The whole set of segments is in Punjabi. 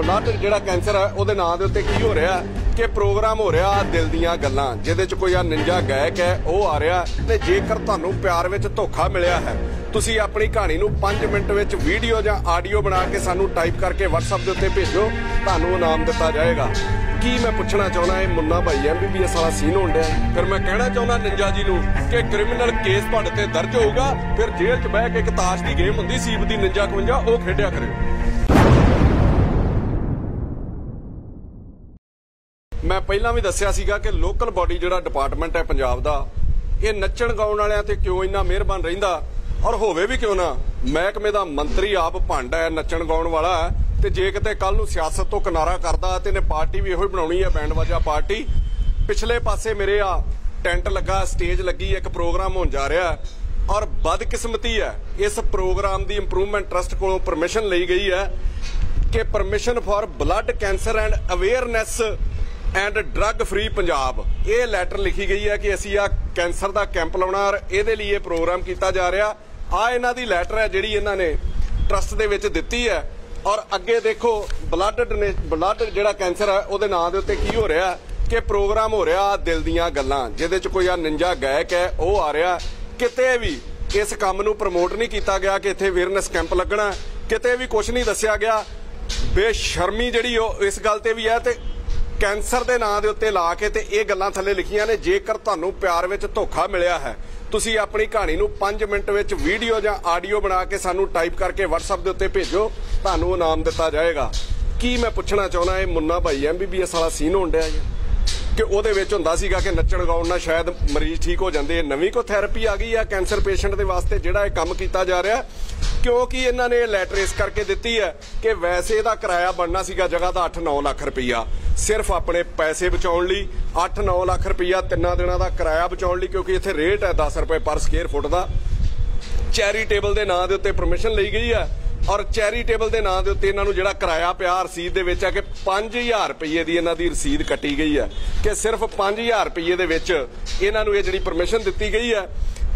ਬਲੱਡ ਜਿਹੜਾ ਕੈਂਸਰ ਹੈ, ਉਹਦੇ ਨਾਂ ਦੇ ਉੱਤੇ ਕੀ ਹੋ ਰਿਹਾ ਕਿ ਪ੍ਰੋਗਰਾਮ ਹੋ ਰਿਹਾ ਦਿਲ ਦੀਆਂ ਗੱਲਾਂ, ਜਿਹਦੇ ਚ ਕੋਈ ਆ ਨਿੰਜਾ ਗਾਇਕ ਹੈ, ਉਹ ਆ ਰਿਹਾ ਤੇ ਜੇਕਰ ਤੁਹਾਨੂੰ ਪਿਆਰ ਵਿੱਚ ਧੋਖਾ ਮਿਲਿਆ ਹੈ, ਤੁਸੀਂ ਆਪਣੀ ਕਹਾਣੀ ਨੂੰ 5 ਮਿੰਟ ਵਿੱਚ ਵੀਡੀਓ ਜਾਂ ਆਡੀਓ ਬਣਾ ਕੇ ਸਾਨੂੰ ਟਾਈਪ ਕਰਕੇ WhatsApp ਦੇ ਉੱਤੇ ਭੇਜੋ, ਤੁਹਾਨੂੰ ਇਨਾਮ ਦਿੱਤਾ ਜਾਏਗਾ। ਕੀ ਮੈਂ ਪੁੱਛਣਾ ਚਾਹੁੰਦਾ ਇਹ ਮੁੰਨਾ ਭਾਈ ਐਮਬੀਬੀਐਸ ਵਾਲਾ ਸੀਨ ਹੋਣ ਡਿਆ ਫਿਰ ਮੈਂ ਕਹਿਣਾ ਚਾਹੁੰਦਾ ਨਿੰਜਾ ਜੀ ਨੂੰ ਕਿ ਕ੍ਰਿਮੀਨਲ ਕੇਸ ਤੁਹਾਡੇ ਤੇ ਦਰਜ ਹੋਊਗਾ, ਫਿਰ ਜੇਲ੍ਹ 'ਚ ਬਹਿ ਕੇ ਇੱਕ ਤਾਸ਼ ਦੀ ਗੇਮ ਹੁੰਦੀ ਸੀਪ ਦੀ ਨਿੰਜਾ 51 ਉਹ ਖੇਡਿਆ ਕਰਿਓ। ਮੈਂ ਪਹਿਲਾਂ ਵੀ ਦੱਸਿਆ ਸੀਗਾ ਕਿ ਲੋਕਲ ਬਾਡੀ ਜਿਹੜਾ ਡਿਪਾਰਟਮੈਂਟ ਹੈ ਪੰਜਾਬ ਦਾ, ਇਹ ਨੱਚਣ ਗਾਉਣ ਵਾਲਿਆਂ ਤੇ ਕਿਉਂ ਇੰਨਾ ਮਿਹਰਬਾਨ ਰਹਿੰਦਾ? ਔਰ ਹੋਵੇ ਵੀ ਕਿਉਂ ਨਾ, ਮਹਿਕਮੇ ਦਾ ਮੰਤਰੀ ਆਪ ਭੰਡ ਹੈ, ਨੱਚਣ ਗਾਉਣ ਵਾਲਾ ਤੇ ਜੇ ਕਿਤੇ ਕੱਲ ਨੂੰ ਸਿਆਸਤ ਤੋਂ ਕਿਨਾਰਾ ਕਰਦਾ ਤੇ ਨੇ ਪਾਰਟੀ ਵੀ ਇਹੋ ਹੀ ਬਣਾਉਣੀ ਹੈ, ਬੈਂਡ ਵਾਜਾ ਪਾਰਟੀ। ਪਿਛਲੇ ਪਾਸੇ ਮੇਰੇ ਆ ਟੈਂਟ ਲੱਗਾ, ਸਟੇਜ ਲੱਗੀ, ਇੱਕ ਪ੍ਰੋਗਰਾਮ ਹੋਣ ਜਾ ਰਿਹਾ ਔਰ ਬਦਕਿਸਮਤੀ ਹੈ, ਇਸ ਪ੍ਰੋਗਰਾਮ ਦੀ ਇੰਪਰੂਵਮੈਂਟ ਟਰਸਟ ਕੋਲੋਂ ਪਰਮਿਸ਼ਨ ਲਈ ਗਈ ਹੈ ਕਿ permission for blood cancer and awareness and drug free Punjab ਇਹ ਲੈਟਰ ਲਿਖੀ ਗਈ ਹੈ ਕਿ ਅਸੀਂ ਆ ਕੈਂਸਰ ਦਾ ਕੈਂਪ ਲਾਉਣਾ ਔਰ ਇਹਦੇ ਲਈ ਇਹ ਪ੍ਰੋਗਰਾਮ ਕੀਤਾ ਜਾ ਰਿਹਾ। ਆ ਇਹਨਾਂ ਦੀ ਲੈਟਰ ਹੈ ਜਿਹੜੀ ਇਹਨਾਂ ਨੇ ਟਰਸਟ ਦੇ ਵਿੱਚ ਦਿੱਤੀ ਹੈ। ਔਰ ਅੱਗੇ ਦੇਖੋ ਬਲੱਡ ਬਲੱਡ ਜਿਹੜਾ ਕੈਂਸਰ ਹੈ, ਉਹਦੇ ਨਾਂ ਦੇ ਉੱਤੇ ਕੀ ਹੋ ਰਿਹਾ ਕਿ ਪ੍ਰੋਗਰਾਮ ਹੋ ਰਿਹਾ ਦਿਲ ਦੀਆਂ ਗੱਲਾਂ। ਜਿਹਦੇ ਚ ਕੋਈ ਆ ਨਿੰਜਾ ਗਾਇਕ ਹੈ, ਉਹ ਆ ਰਿਹਾ ਕਿਤੇ ਵੀ ਇਸ ਕੰਮ ਨੂੰ ਪ੍ਰਮੋਟ ਨਹੀਂ ਕੀਤਾ ਗਿਆ ਕਿ ਇੱਥੇ ਅਵੇਅਰਨੈਸ ਕੈਂਪ ਲੱਗਣਾ ਕਿਤੇ ਵੀ ਕੁਝ ਨਹੀਂ ਦੱਸਿਆ ਗਿਆ। ਬੇਸ਼ਰਮੀ ਜਿਹੜੀ ਉਹ ਇਸ ਗੱਲ ਤੇ ਵੀ ਹੈ ਤੇ ਕੈਂਸਰ ਦੇ ਨਾਂ ਦੇ ਉੱਤੇ ਲਾ ਕੇ ਤੇ ਇਹ ਗੱਲਾਂ ਥੱਲੇ ਲਿਖੀਆਂ ਨੇ, ਜੇਕਰ ਤੁਹਾਨੂੰ ਪਿਆਰ ਵਿੱਚ ਧੋਖਾ ਮਿਲਿਆ ਹੈ, ਤੁਸੀਂ ਆਪਣੀ ਕਹਾਣੀ ਨੂੰ 5 ਮਿੰਟ ਵਿੱਚ ਵੀਡੀਓ ਜਾਂ ਆਡੀਓ ਬਣਾ ਕੇ ਸਾਨੂੰ ਟਾਈਪ ਕਰਕੇ WhatsApp ਦੇ ਉੱਤੇ ਭੇਜੋ, ਤੁਹਾਨੂੰ ਇਨਾਮ ਦਿੱਤਾ ਜਾਏਗਾ। ਕੀ ਮੈਂ ਪੁੱਛਣਾ ਚਾਹੁੰਦਾ, ਇਹ ਮੁੰਨਾ ਭਾਈ ਐਮਬੀਬੀਐਸ ਵਾਲਾ ਸੀਨ ਹੋਣ ਡਿਆ ਜੀ। ਕਿ ਉਹਦੇ ਵਿੱਚ ਹੁੰਦਾ ਸੀਗਾ ਕਿ ਨੱਚਣ ਗਾਉਣ ਨਾਲ ਸ਼ਾਇਦ ਮਰੀਜ਼ ਠੀਕ ਹੋ ਜਾਂਦੇ। ਇਹ ਨਵੀਂ ਕੋ ਥੈਰੇਪੀ ਆ ਗਈ ਆ ਕੈਂਸਰ ਪੇਸ਼ੈਂਟ ਦੇ ਵਾਸਤੇ ਜਿਹੜਾ ਇਹ ਕੰਮ ਕੀਤਾ ਜਾ ਰਿਹਾ? ਕਿਉਂਕਿ ਇਹਨਾਂ ਨੇ ਲੈਟਰ ਇਸ ਕਰਕੇ ਦਿੱਤੀ ਹੈ ਕਿ ਵੈਸੇ ਇਹਦਾ ਕਿਰਾਇਆ ਬਣਨਾ ਸੀਗਾ ਜਗ੍ਹਾ ਦਾ 8-9 ਲੱਖ ਰੁਪਈਆ। ਸਿਰਫ ਆਪਣੇ ਪੈਸੇ ਬਚਾਉਣ ਲਈ 8-9 ਲੱਖ ਰੁਪਈਆ ਤਿੰਨਾਂ ਦਿਨਾਂ ਦਾ ਕਿਰਾਇਆ ਬਚਾਉਣ ਲਈ, ਕਿਉਂਕਿ ਇੱਥੇ ਰੇਟ ਹੈ 10 ਰੁਪਏ ਪਰ ਸਕੁਅਰ ਫੁੱਟ ਦਾ। ਚੈਰੀਟੇਬਲ ਦੇ ਨਾਂ ਦੇ ਉੱਤੇ ਪਰਮਿਸ਼ਨ ਲਈ ਗਈ ਹੈ। ਔਰ ਚੈਰੀਟੇਬਲ ਦੇ ਨਾਂ ਦੇ ਉੱਤੇ ਇਹਨਾਂ ਨੂੰ ਜਿਹੜਾ ਕਿਰਾਇਆ ਪਿਆ ਰਸੀਦ ਦੇ ਵਿੱਚ ਹੈ ਕਿ 5000 ਰੁਪਏ ਦੀ ਇਹਨਾਂ ਦੀ ਰਸੀਦ ਕੱਟੀ ਗਈ ਹੈ ਕਿ ਸਿਰਫ 5000 ਰੁਪਏ ਦੇ ਵਿੱਚ ਇਹਨਾਂ ਨੂੰ ਇਹ ਜਿਹੜੀ ਪਰਮਿਸ਼ਨ ਦਿੱਤੀ ਗਈ ਹੈ,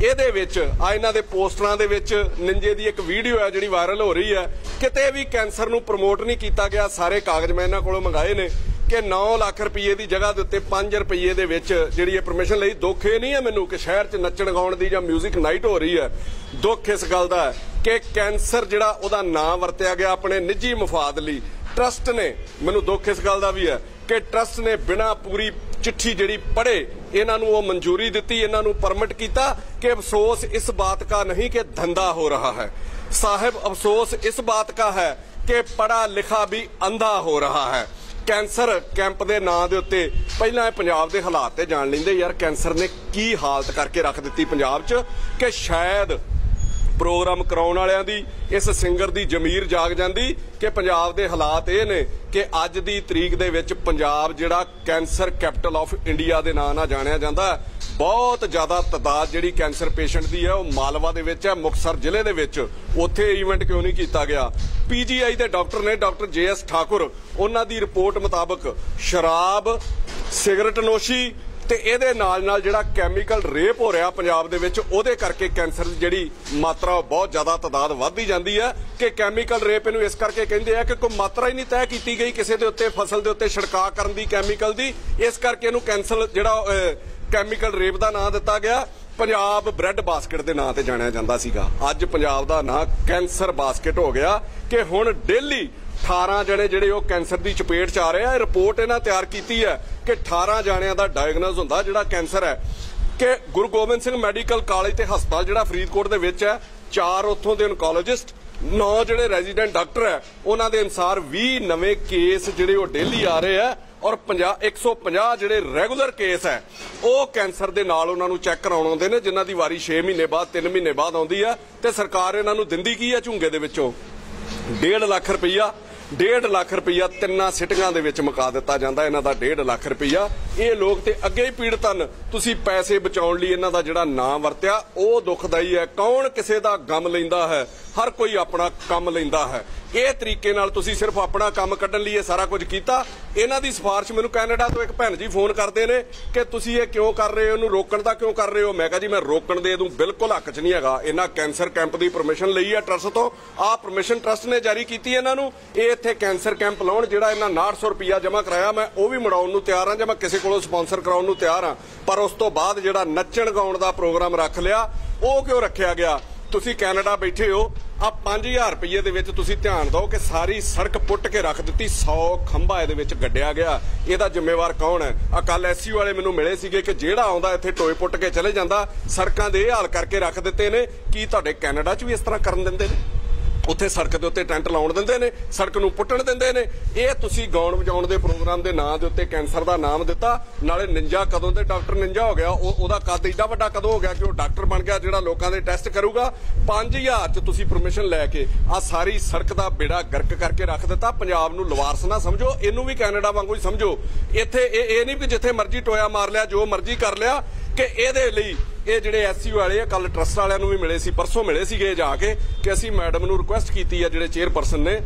ਇਹਦੇ ਵਿੱਚ ਆ ਇਹਨਾਂ ਦੇ ਪੋਸਟਰਾਂ ਦੇ ਵਿੱਚ ਨਿੰਜੇ ਦੀ ਇੱਕ ਵੀਡੀਓ ਹੈ ਜਿਹੜੀ ਵਾਇਰਲ ਹੋ ਰਹੀ ਹੈ। ਕਿਤੇ ਵੀ ਕੈਂਸਰ ਨੂੰ ਪ੍ਰਮੋਟ ਨਹੀਂ ਕੀਤਾ ਗਿਆ, ਸਾਰੇ ਕਾਗਜ਼ ਮੈਂ ਇਹਨਾਂ ਕੋਲੋਂ ਮੰਗਾਏ ਨੇ। ਕਿ 9 ਲੱਖ ਰੁਪਏ ਦੀ ਜਗ੍ਹਾ ਦੇ ਉੱਤੇ 5 ਰੁਪਏ ਦੇ ਵਿੱਚ ਜਿਹੜੀ ਇਹ ਪਰਮਿਸ਼ਨ ਲਈ ਦੁੱਖ ਇਹ ਨਹੀਂ ਹੈ ਮੈਨੂੰ ਕਿ ਸ਼ਹਿਰ 'ਚ ਨੱਚਣ ਗਾਉਣ ਦੀ ਜਾਂ 뮤직 ਨਾਈਟ ਹੋ ਰਹੀ ਹੈ। ਦੁੱਖ ਇਸ ਗੱਲ ਦਾ ਹੈ ਕਿ ਕੈਂਸਰ ਜਿਹੜਾ ਉਹਦਾ ਨਾਂ ਵਰਤਿਆ ਗਿਆ ਆਪਣੇ ਨਿੱਜੀ ਮਫਾਦ ਲਈ। ਟਰਸਟ ਨੇ, ਮੈਨੂੰ ਦੁੱਖ ਇਸ ਗੱਲ ਦਾ ਵੀ ਹੈ ਕਿ ਟਰਸਟ ਨੇ ਬਿਨਾ ਪੂਰੀ ਚਿੱਠੀ ਜਿਹੜੀ ਪੜ੍ਹੇ, ਇਹਨਾਂ ਨੂੰ ਉਹ ਮਨਜ਼ੂਰੀ ਦਿੱਤੀ, ਇਹਨਾਂ ਨੂੰ ਪਰਮਿਟ ਕੀਤਾ ਕਿ ਅਫਸੋਸ ਇਸ ਬਾਤ ਦਾ ਨਹੀਂ ਕਿ ਧੰਦਾ ਹੋ ਰਿਹਾ ਹੈ। ਸਾਹਿਬ, ਅਫਸੋਸ ਇਸ ਬਾਤ ਦਾ ਹੈ ਕਿ ਪੜਾ ਲਿਖਾ ਵੀ ਅੰਧਾ ਹੋ ਰਿਹਾ ਹੈ। ਕੈਂਸਰ ਕੈਂਪ ਦੇ ਨਾਂ ਦੇ ਉੱਤੇ ਪਹਿਲਾਂ ਇਹ ਪੰਜਾਬ ਦੇ ਹਾਲਾਤ ਤੇ ਜਾਣ ਲੈਂਦੇ ਯਾਰ, ਕੈਂਸਰ ਨੇ ਕੀ ਹਾਲਤ ਕਰਕੇ ਰੱਖ ਦਿੱਤੀ ਪੰਜਾਬ 'ਚ ਕਿ ਸ਼ਾਇਦ ਪ੍ਰੋਗਰਾਮ ਕਰਾਉਣ ਵਾਲਿਆਂ ਦੀ, ਇਸ ਸਿੰਗਰ ਦੀ ਜ਼ਮੀਰ ਜਾਗ ਜਾਂਦੀ ਕਿ ਪੰਜਾਬ ਦੇ ਹਾਲਾਤ ਇਹ ਨੇ ਕਿ ਅੱਜ ਦੀ ਤਰੀਕ ਦੇ ਵਿੱਚ ਪੰਜਾਬ ਜਿਹੜਾ ਕੈਂਸਰ ਕੈਪੀਟਲ ਆਫ ਇੰਡੀਆ ਦੇ ਨਾਂ ਨਾਲ ਜਾਣਿਆ ਜਾਂਦਾ। ਬਹੁਤ ਜ਼ਿਆਦਾ ਤਦਾਦ ਜਿਹੜੀ ਕੈਂਸਰ ਪੇਸ਼ੈਂਟ ਦੀ ਹੈ, ਉਹ ਮਾਲਵਾ ਦੇ ਵਿੱਚ ਹੈ ਮੁਕਸਰ ਜ਼ਿਲ੍ਹੇ ਦੇ ਵਿੱਚ। ਉੱਥੇ ਇਵੈਂਟ ਕਿਉਂ ਨਹੀਂ ਕੀਤਾ ਗਿਆ? ਪੀਜੀਆਈ ਦੇ ਡਾਕਟਰ ਨੇ ਡਾਕਟਰ ਜੇਐਸ ਠਾਕੁਰ, ਉਹਨਾਂ ਦੀ ਰਿਪੋਰਟ ਮੁਤਾਬਕ ਸ਼ਰਾਬ, ਸਿਗਰਟ ਨੋਸ਼ੀ ਤੇ ਇਹਦੇ ਨਾਲ ਨਾਲ ਜਿਹੜਾ ਕੈਮੀਕਲ ਰੇਪ ਹੋ ਰਿਹਾ ਪੰਜਾਬ ਦੇ ਵਿੱਚ, ਉਹਦੇ ਕਰਕੇ ਕੈਂਸਰ ਦੀ ਜਿਹੜੀ ਮਾਤਰਾ, ਉਹ ਬਹੁਤ ਜ਼ਿਆਦਾ ਤਦਾਦ ਵੱਧਦੀ ਜਾਂਦੀ ਹੈ ਕਿ ਕੈਮੀਕਲ ਰੇਪ ਇਹਨੂੰ ਇਸ ਕਰਕੇ ਕਹਿੰਦੇ ਆ ਕਿ ਕੋਈ ਮਾਤਰਾ ਹੀ ਨਹੀਂ ਤੈਅ ਕੀਤੀ ਗਈ ਕਿਸੇ ਦੇ ਉੱਤੇ, ਫਸਲ ਦੇ ਉੱਤੇ ਛਿੜਕਾਅ ਕਰਨ ਦੀ ਕੈਮੀਕਲ ਦੀ। ਇਸ ਕਰਕੇ ਇਹਨੂੰ ਕੈਂਸਰ ਜਿਹੜਾ ਕੈਮੀਕਲ ਰੇਪ ਦਾ ਨਾਂ ਦਿੱਤਾ ਗਿਆ। ਪੰਜਾਬ ਬ੍ਰੈਡ ਬਾਸਕਟ ਦੇ ਨਾਂ ਤੇ ਜਾਣਿਆ ਜਾਂਦਾ ਸੀਗਾ। ਅੱਜ ਪੰਜਾਬ ਦਾ ਨਾਂ ਕੈਂਸਰ ਬਾਸਕਟ ਹੋ ਗਿਆ ਕਿ ਹੁਣ ਡੇਲੀ 18 ਜਣੇ ਜਿਹੜੇ ਉਹ ਕੈਂਸਰ ਦੀ ਚਪੇਟ 'ਚ ਆ ਰਹੇ ਆ। ਇਹ ਰਿਪੋਰਟ ਇਹਨਾਂ ਤਿਆਰ ਕੀਤੀ ਹੈ ਕਿ 18 ਜਣਿਆਂ ਦਾ ਡਾਇਗਨੋਸ ਹੁੰਦਾ ਜਿਹੜਾ ਕੈਂਸਰ ਹੈ ਕਿ ਗੁਰੂ ਗੋਬਿੰਦ ਸਿੰਘ ਮੈਡੀਕਲ ਕਾਲਜ ਤੇ ਹਸਪਤਾਲ ਜਿਹੜਾ ਫਰੀਦਕੋਟ ਦੇ ਵਿੱਚ ਹੈ, ਚਾਰ ਉੱਥੋਂ ਦੇ ਓਨਕੋਲੋਜਿਸਟ ਨੌ ਜਿਹੜੇ ਰੈਜ਼ੀਡੈਂਟ ਡਾਕਟਰ ਹੈ, ਉਹਨਾਂ ਦੇ ਅਨਸਾਰ 20 ਨਵੇਂ ਕੇਸ ਜਿਹੜੇ ਉਹ ਡੇਲੀ ਆ ਰਹੇ ਆ। ਔਰ 50 150 ਜਿਹੜੇ ਰੈਗੂਲਰ ਕੇਸ ਹੈ, ਉਹ ਕੈਂਸਰ ਦੇ ਨਾਲ ਉਹਨਾਂ ਨੂੰ ਚੈੱਕ ਕਰਾਉਣ ਆਉਂਦੇ ਨੇ, ਜਿਨ੍ਹਾਂ ਦੀ ਵਾਰੀ 6 ਮਹੀਨੇ ਬਾਅਦ 3 ਮਹੀਨੇ ਬਾਅਦ ਆਉਂਦੀ ਆ ਤੇ ਸਰਕਾਰ ਇਹਨਾਂ ਨੂੰ ਦਿੰਦੀ ਕੀ ਹੈ ਝੁੰਗੇ ਦੇ ਵਿੱਚੋਂ? 1.5 ਲੱਖ ਰੁਪਈਆ। 1.5 ਲੱਖ ਰੁਪਈਆ ਤਿੰਨਾਂ ਸਿਟਿੰਗਾਂ ਦੇ ਵਿੱਚ ਮੁਕਾ ਦਿੱਤਾ ਜਾਂਦਾ ਇਹਨਾਂ ਦਾ 1.5 ਲੱਖ ਰੁਪਈਆ। ਇਹ ਲੋਕ ਤੇ ਅੱਗੇ ਹੀ ਪੀੜਤ ਹਨ। ਤੁਸੀਂ ਪੈਸੇ ਬਚਾਉਣ ਲਈ ਇਹਨਾਂ ਦਾ ਜਿਹੜਾ ਨਾਂ ਵਰਤਿਆ, ਉਹ ਦੁਖਦਾਈ ਹੈ। ਕੌਣ ਕਿਸੇ ਦਾ ਗਮ ਲੈਂਦਾ ਹੈ? ਹਰ ਕੋਈ ਆਪਣਾ ਕੰਮ ਲੈਂਦਾ ਹੈ। ਇਹ ਤਰੀਕੇ ਨਾਲ ਤੁਸੀਂ ਸਿਰਫ ਆਪਣਾ ਕੰਮ ਕੱਢਣ ਲਈ ਇਹ ਸਾਰਾ ਕੁਝ ਕੀਤਾ। ਇਹਨਾਂ ਦੀ ਸਿਫਾਰਿਸ਼ ਮੈਨੂੰ ਕੈਨੇਡਾ ਤੋਂ ਇੱਕ ਭੈਣ ਜੀ ਫੋਨ ਕਰਦੇ ਨੇ ਕਿ ਤੁਸੀਂ ਇਹ ਕਿਉਂ ਕਰ ਰਹੇ ਹੋ, ਇਹਨੂੰ ਰੋਕਣ ਦਾ ਕਿਉਂ ਕਰ ਰਹੇ ਹੋ? ਮੈਂ ਕਿਹਾ ਜੀ, ਮੈਂ ਰੋਕਣ ਦੇ ਦੂੰ, ਬਿਲਕੁਲ ਹੱਕ 'ਚ ਨਹੀਂ ਹੈਗਾ। ਇਹਨਾਂ ਕੈਂਸਰ ਕੈਂਪ ਦੀ ਪਰਮਿਸ਼ਨ ਲਈ ਹੈ ਟਰਸਟ ਤੋਂ। ਆਹ ਪਰਮਿਸ਼ਨ ਟਰਸਟ ਨੇ ਜਾਰੀ ਕੀਤੀ ਇਹਨਾਂ ਨੂੰ। ਇਹ ਇੱਥੇ ਕੈਂਸਰ ਕੈਂਪ ਲਾਉਣ, ਜਿਹੜਾ ਇਹਨਾਂ 900 ਰੁਪਇਆ ਜਮ੍ਹਾਂ ਕਰਾਇਆ। ਮੈਂ ਉਹ ਵੀ ਮੁੜਾਉਣ ਨੂੰ ਤਿਆਰ ਹਾਂ ਜਾਂ ਮੈਂ ਕਿਸੇ ਕੋਲੋਂ ਸਪਾਂਸਰ ਕਰਾਉਣ ਨੂੰ ਤਿਆਰ ਹਾਂ। ਪਰ ਉਸ ਤੋਂ ਬਾਅਦ ਜਿਹੜਾ ਨੱਚਣ ਗਾਉਣ ਦਾ ਪ੍ਰੋਗਰਾਮ ਰੱਖ ਲਿਆ, ਉਹ ਕਿਉਂ ਰੱਖਿਆ ਗਿਆ? ਤੁਸੀਂ ਕੈਨੇਡਾ ਬੈਠੇ ਹੋ ਆ 5000 ਰੁਪਏ ਦੇ ਵਿੱਚ ਤੁਸੀਂ ਧਿਆਨ ਦਿਓ ਕਿ ਸਾਰੀ ਸੜਕ ਪੁੱਟ ਕੇ ਰੱਖ ਦਿੱਤੀ 100 ਖੰਭਾ ਇਹਦੇ ਵਿੱਚ ਗੱਡਿਆ ਗਿਆ। ਇਹਦਾ ਜ਼ਿੰਮੇਵਾਰ ਕੌਣ ਹੈ? ਆ ਕੱਲ ਐਸਸੀ ਵਾਲੇ ਮੈਨੂੰ ਮਿਲੇ ਸੀਗੇ ਕਿ ਜਿਹੜਾ ਆਉਂਦਾ ਇੱਥੇ ਟੋਏ ਪੁੱਟ ਕੇ ਚਲੇ ਜਾਂਦਾ, ਸੜਕਾਂ ਦੇ ਇਹ ਹਾਲ ਕਰਕੇ ਰੱਖ ਦਿੱਤੇ ਨੇ। ਕੀ ਤੁਹਾਡੇ ਕੈਨੇਡਾ 'ਚ ਵੀ ਇਸ ਤਰ੍ਹਾਂ ਕਰਨ ਦਿੰਦੇ ਨੇ? ਉੱਥੇ ਸੜਕ ਦੇ ਉੱਤੇ ਟੈਂਟ ਲਾਉਣ ਦਿੰਦੇ ਨੇ, ਸੜਕ ਨੂੰ ਪੁੱਟਣ ਦਿੰਦੇ ਨੇ। ਇਹ ਤੁਸੀਂ ਗਾਉਣ ਵਜਾਉਣ ਦੇ ਪ੍ਰੋਗਰਾਮ ਦੇ ਨਾਂ ਦੇ ਉੱਤੇ ਕੈਂਸਰ ਦਾ ਨਾਮ ਦਿੱਤਾ। ਨਾਲੇ ਨਿੰਜਾ ਕਦੋਂ ਤੇ ਡਾਕਟਰ ਨਿੰਜਾ ਹੋ ਗਿਆ, ਉਹ ਉਹਦਾ ਕੱਦ ਏਡਾ ਵੱਡਾ ਕਦੋਂ ਹੋ ਗਿਆ ਕਿ ਉਹ ਡਾਕਟਰ ਬਣ ਗਿਆ ਜਿਹੜਾ ਲੋਕਾਂ ਦੇ ਟੈਸਟ ਕਰੂਗਾ। 5000 ਚ ਤੁਸੀਂ ਪਰਮਿਸ਼ਨ ਲੈ ਕੇ ਆ ਸਾਰੀ ਸੜਕ ਦਾ ਬੇੜਾ ਗਰਕ ਕਰਕੇ ਰੱਖ ਦਿੱਤਾ। ਪੰਜਾਬ ਨੂੰ ਲਵਾਰਸ ਨਾ ਸਮਝੋ, ਇਹਨੂੰ ਵੀ ਕੈਨੇਡਾ ਵਾਂਗੂ ਹੀ ਸਮਝੋ। ਇੱਥੇ ਇਹ ਇਹ ਨਹੀਂ ਕਿ ਜਿੱਥੇ ਮਰਜ਼ੀ ਟੋਇਆ ਮਾਰ ਲਿਆ, ਜੋ ਮਰਜ਼ੀ ਕਰ ਲਿਆ। ਕਿ ਇਹਦੇ ਲਈ ਇਹ ਜਿਹੜੇ ਐਸਯੂ ਵਾਲੇ ਆ ਕੱਲ ਟਰਸਟ ਵਾਲਿਆਂ ਨੂੰ ਵੀ ਮਿਲੇ ਸੀ, ਪਰਸੋਂ ਮਿਲੇ ਸੀਗੇ ਜਾ ਕੇ ਕਿ ਅਸੀਂ ਮੈਡਮ ਨੂੰ ਰਿਕੁਐਸਟ ਕੀਤੀ ਆ ਜਿਹੜੇ ਚੇਅਰਪਰਸਨ ਨੇ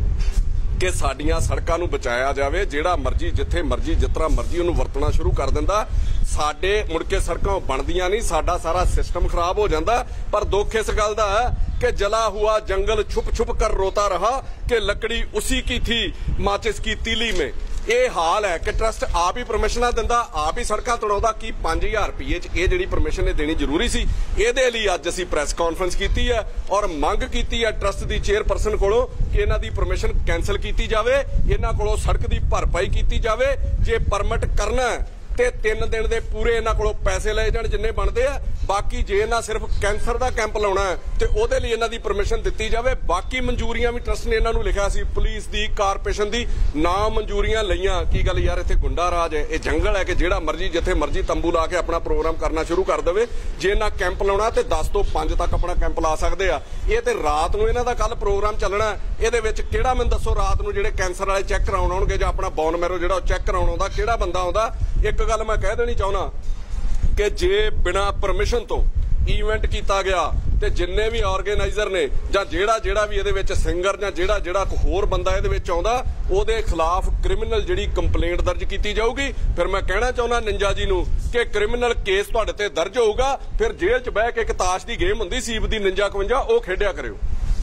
ਕਿ ਸਾਡੀਆਂ ਸੜਕਾਂ ਨੂੰ ਬਚਾਇਆ ਜਾਵੇ, ਜਿਹੜਾ ਮਰਜ਼ੀ, ਜਿੱਥੇ ਮਰਜ਼ੀ ਜਿਤਨਾ ਮਰਜ਼ੀ ਉਹਨੂੰ ਵਰਤਣਾ ਸ਼ੁਰੂ ਕਰ ਦਿੰਦਾ। ਸਾਡੇ ਮੁੜ ਕੇ ਸੜਕਾਂ ਬਣਦੀਆਂ ਨਹੀਂ, ਸਾਡਾ ਸਾਰਾ ਸਿਸਟਮ ਖਰਾਬ ਹੋ ਜਾਂਦਾ। ਪਰ ਦੁੱਖ ਇਸ ਗੱਲ ਦਾ ਹੈ ਕਿ ਜਲਾ ਹੁਆ ਜੰਗਲ ਛੁਪ ਛੁਪ ਕਰ ਰੋਤਾ ਰਹਾ ਕਿ ਲੱਕੜੀ ਉਸੀ ਕੀ ਥੀ, ਮਾਚਿਸ ਕੀ ਤੀਲੀ ਮੇ। ਇਹ ਹਾਲ ਹੈ ਕਿ ਟਰਸਟ ਆਪ ਹੀ ਪਰਮਿਸ਼ਨਾਂ ਦਿੰਦਾ, ਆਪ ਹੀ ਸੜਕਾਂ ਤੜਾਉਂਦਾ ਕੀ 5000 ਰੁਪਏ ਚ ਇਹ ਜਿਹੜੀ ਪਰਮਿਸ਼ਨ ਇਹ ਦੇਣੀ ਜ਼ਰੂਰੀ ਸੀ, ਇਹਦੇ ਲਈ ਅੱਜ ਅਸੀਂ ਪ੍ਰੈਸ ਕਾਨਫਰੰਸ ਕੀਤੀ ਹੈ ਔਰ ਮੰਗ ਕੀਤੀ ਹੈ ਟਰਸਟ ਦੀ ਚੇਅਰਪਰਸਨ ਕੋਲੋਂ ਕਿ ਇਹਨਾਂ ਦੀ ਪਰਮਿਸ਼ਨ ਕੈਨਸਲ ਕੀਤੀ ਜਾਵੇ, ਇਹਨਾਂ ਕੋਲੋਂ ਸੜਕ ਦੀ ਭਰਪਾਈ ਕੀਤੀ ਜਾਵੇ, ਜੇ ਪਰਮਿਟ ਕਰਨਾ ਤੇ 3 ਦਿਨ ਦੇ ਪੂਰੇ ਇਹਨਾਂ ਕੋਲੋਂ ਪੈਸੇ ਲਏ ਜਾਣ ਜਿੰਨੇ ਬਣਦੇ ਆ। ਬਾਕੀ ਜੇ ਇਹਨਾਂ ਸਿਰਫ ਕੈਂਸਰ ਦਾ ਕੈਂਪ ਲਾਉਣਾ ਤੇ ਉਹਦੇ ਲਈ ਇਹਨਾਂ ਦੀ ਪਰਮਿਸ਼ਨ ਦਿੱਤੀ ਜਾਵੇ। ਬਾਕੀ ਮਨਜ਼ੂਰੀਆਂ ਵੀ ਟਰਸਟ ਨੇ ਇਹਨਾਂ ਨੂੰ ਲਿਖਿਆ ਸੀ, ਪੁਲਿਸ ਦੀ, ਕਾਰਪੋਰੇਸ਼ਨ ਦੀ, ਨਾ ਮਨਜ਼ੂਰੀਆਂ ਲਈਆਂ। ਕੀ ਗੱਲ ਯਾਰ, ਇੱਥੇ ਗੁੰਡਾ ਰਾਜ ਹੈ। ਇਹ ਜੰਗਲ ਹੈ ਕਿ ਜਿਹੜਾ ਮਰਜ਼ੀ, ਜਿੱਥੇ ਮਰਜ਼ੀ ਤੰਬੂ ਲਾ ਕੇ ਆਪਣਾ ਪ੍ਰੋਗਰਾਮ ਕਰਨਾ ਸ਼ੁਰੂ ਕਰ ਦੇਵੇ। ਜੇ ਇਹਨਾਂ ਕੈਂਪ ਲਾਉਣਾ ਤੇ 10 ਤੋਂ 5 ਤੱਕ ਆਪਣਾ ਕੈਂਪ ਲਾ ਸਕਦੇ ਆ। ਇਹ ਤੇ ਰਾਤ ਨੂੰ ਇਹਨਾਂ ਦਾ ਕੱਲ ਪ੍ਰੋਗਰਾਮ ਚੱਲਣਾ ਇਹਦੇ ਵਿੱਚ ਕਿਹੜਾ, ਮੈਨੂੰ ਦੱਸੋ, ਰਾਤ ਨੂੰ ਜਿਹੜੇ ਕੈਂਸਰ ਵਾਲੇ ਚੈੱਕ ਕਰਾਉਣ ਆਉਣਗੇ ਜਾਂ ਆਪਣਾ ਬੋਨ ਮੈਰੋ ਜਿਹੜਾ ਉਹ ਚੈੱਕ ਕਰਾਉਣ ਆਉਂਦਾ, ਕਿਹੜਾ ਬੰਦਾ ਆਉਂਦਾ? ਇੱਕ ਗੱਲ ਮੈਂ ਕਹਿ ਦੇਣੀ ਚਾਹੁੰਦਾ ਕਿ ਜੇ ਬਿਨਾ ਪਰਮਿਸ਼ਨ ਤੋਂ ਇਵੈਂਟ ਕੀਤਾ ਗਿਆ ਤੇ ਜਿੰਨੇ ਵੀ ਆਰਗੇਨਾਈਜ਼ਰ ਨੇ ਜਾਂ ਜਿਹੜਾ ਜਿਹੜਾ ਵੀ ਇਹਦੇ ਵਿੱਚ ਸਿੰਗਰ ਜਾਂ ਜਿਹੜਾ ਜਿਹੜਾ ਕੋਈ ਹੋਰ ਬੰਦਾ ਇਹਦੇ ਵਿੱਚ ਆਉਂਦਾ, ਉਹਦੇ ਖਿਲਾਫ ਕ੍ਰਿਮੀਨਲ ਜਿਹੜੀ ਕੰਪਲੇਂਟ ਦਰਜ ਕੀਤੀ ਜਾਊਗੀ। ਫਿਰ ਮੈਂ ਕਹਿਣਾ ਚਾਹੁੰਦਾ ਨਿੰਜਾ ਜੀ ਨੂੰ ਕਿ ਕ੍ਰਿਮੀਨਲ ਕੇਸ ਤੁਹਾਡੇ ਤੇ ਦਰਜ ਹੋਊਗਾ, ਫਿਰ ਜੇਲ੍ਹ 'ਚ ਬਹਿ ਕੇ ਇੱਕ ਤਾਸ਼ ਦੀ ਗੇਮ ਹੁੰਦੀ ਸੀਪ ਦੀ ਨਿੰਜਾ 51 ਉਹ ਖੇਡਿਆ ਕਰਿਓ।